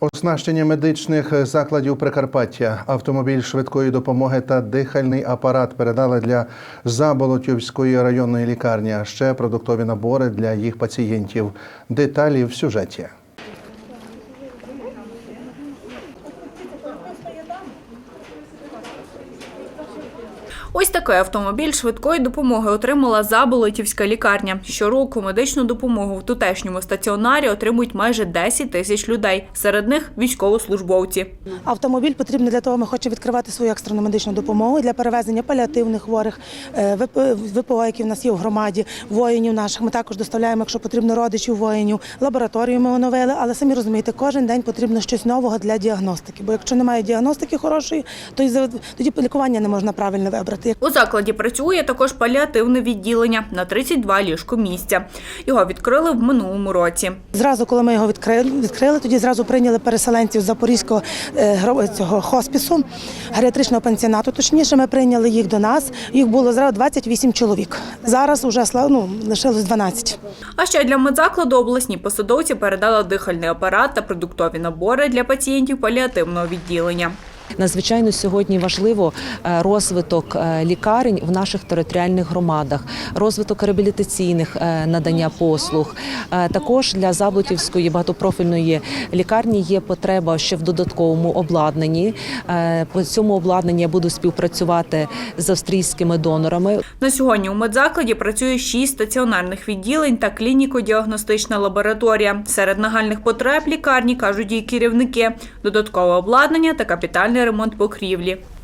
Оснащення медичних закладів Прикарпаття, автомобіль швидкої допомоги та дихальний апарат передали для Заболотівської районної лікарні, а ще продуктові набори для їх пацієнтів. Деталі в сюжеті. Ось такий автомобіль швидкої допомоги отримала Заболотівська лікарня. Щороку медичну допомогу в тутешньому стаціонарі отримують майже 10 тисяч людей. Серед них військовослужбовці. Автомобіль потрібний для того, ми хочемо відкривати свою екстрену медичну допомогу для перевезення паліативних хворих, е, ВПО, які в нас є в громаді, воїнів наших. Ми також доставляємо, якщо потрібно, родичів воїнів. Лабораторію ми оновили, але самі розумієте, кожен день потрібно щось нового для діагностики. Бо якщо немає діагностики хорошої, то за- тоді лікування не можна правильно вибрати. У закладі працює також паліативне відділення на 32 ліжко місця. Його відкрили в минулому році. Зразу, коли ми його відкрили, відкрили тоді зразу прийняли переселенців з запорізького е, цього хоспісу, геріатричного пансіонату. Точніше, ми прийняли їх до нас. Їх було зразу 28 чоловік. Зараз уже ну, лишилось 12. А ще для медзакладу обласні посадовці передали дихальний апарат та продуктові набори для пацієнтів паліативного відділення. Надзвичайно сьогодні важливо е, розвиток е, лікарень в наших територіальних громадах, розвиток реабілітаційних е, надання послуг. Також для Заблутівської багатопрофільної лікарні є потреба ще в додатковому обладнанні. По цьому обладнанні я буду співпрацювати з австрійськими донорами. На сьогодні у медзакладі працює шість стаціонарних відділень та клініко-діагностична лабораторія. Серед нагальних потреб лікарні кажуть її керівники: додаткове обладнання та капітальний ремонт покрівлі.